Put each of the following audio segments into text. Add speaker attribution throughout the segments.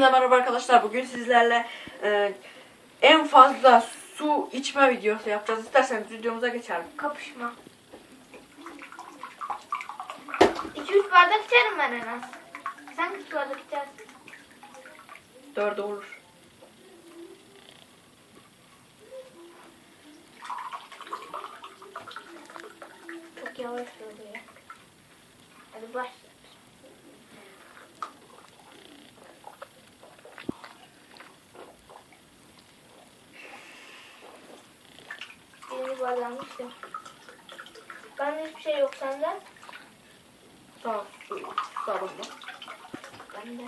Speaker 1: Merhaba arkadaşlar. Bugün sizlerle e, en fazla su içme videosu yapacağız. İsterseniz videomuza geçelim.
Speaker 2: Kapışma. 2-3 bardak içerim ben en az. Sen kaç bardak içersin?
Speaker 1: Dörde olur.
Speaker 2: Çok yavaş oluyor. Hadi başla. İçtim. Bende hiçbir şey yok sende.
Speaker 1: Sağ su sabunlu.
Speaker 2: Bende.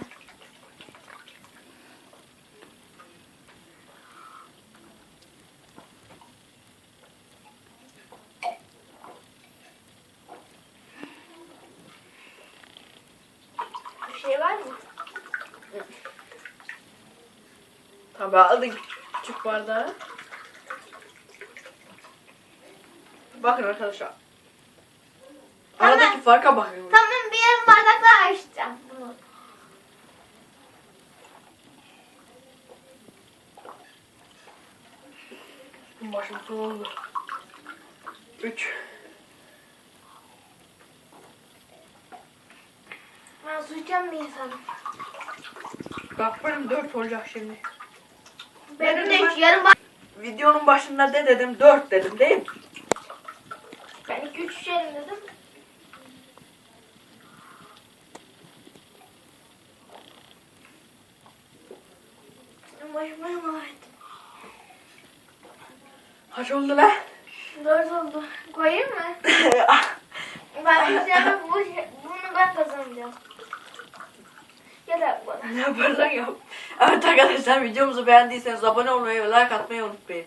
Speaker 2: Bir şey var mı?
Speaker 1: Tabii aldık küçük bardağı. Bakın arkadaşlar.
Speaker 2: Tamam.
Speaker 1: Aradaki farka bakın.
Speaker 2: Tamam bir yarım bardak daha içeceğim. Bunu.
Speaker 1: Başım su oldu. Üç.
Speaker 2: Ben su içen bir insanım.
Speaker 1: Bak benim dört olacak şimdi.
Speaker 2: Benim de hiç yarım bardak.
Speaker 1: Videonun başında ne dedim? Dört dedim değil mi?
Speaker 2: Ben iki üç içerim dedim. Başıma emanet.
Speaker 1: Kaç oldu lan?
Speaker 2: Dört oldu. Koyayım mı? Ben içeceğim bu, bunu ben kazanacağım. Gel abi bana.
Speaker 1: ne yaparsan yap. Evet arkadaşlar videomuzu beğendiyseniz abone olmayı ve like atmayı unutmayın.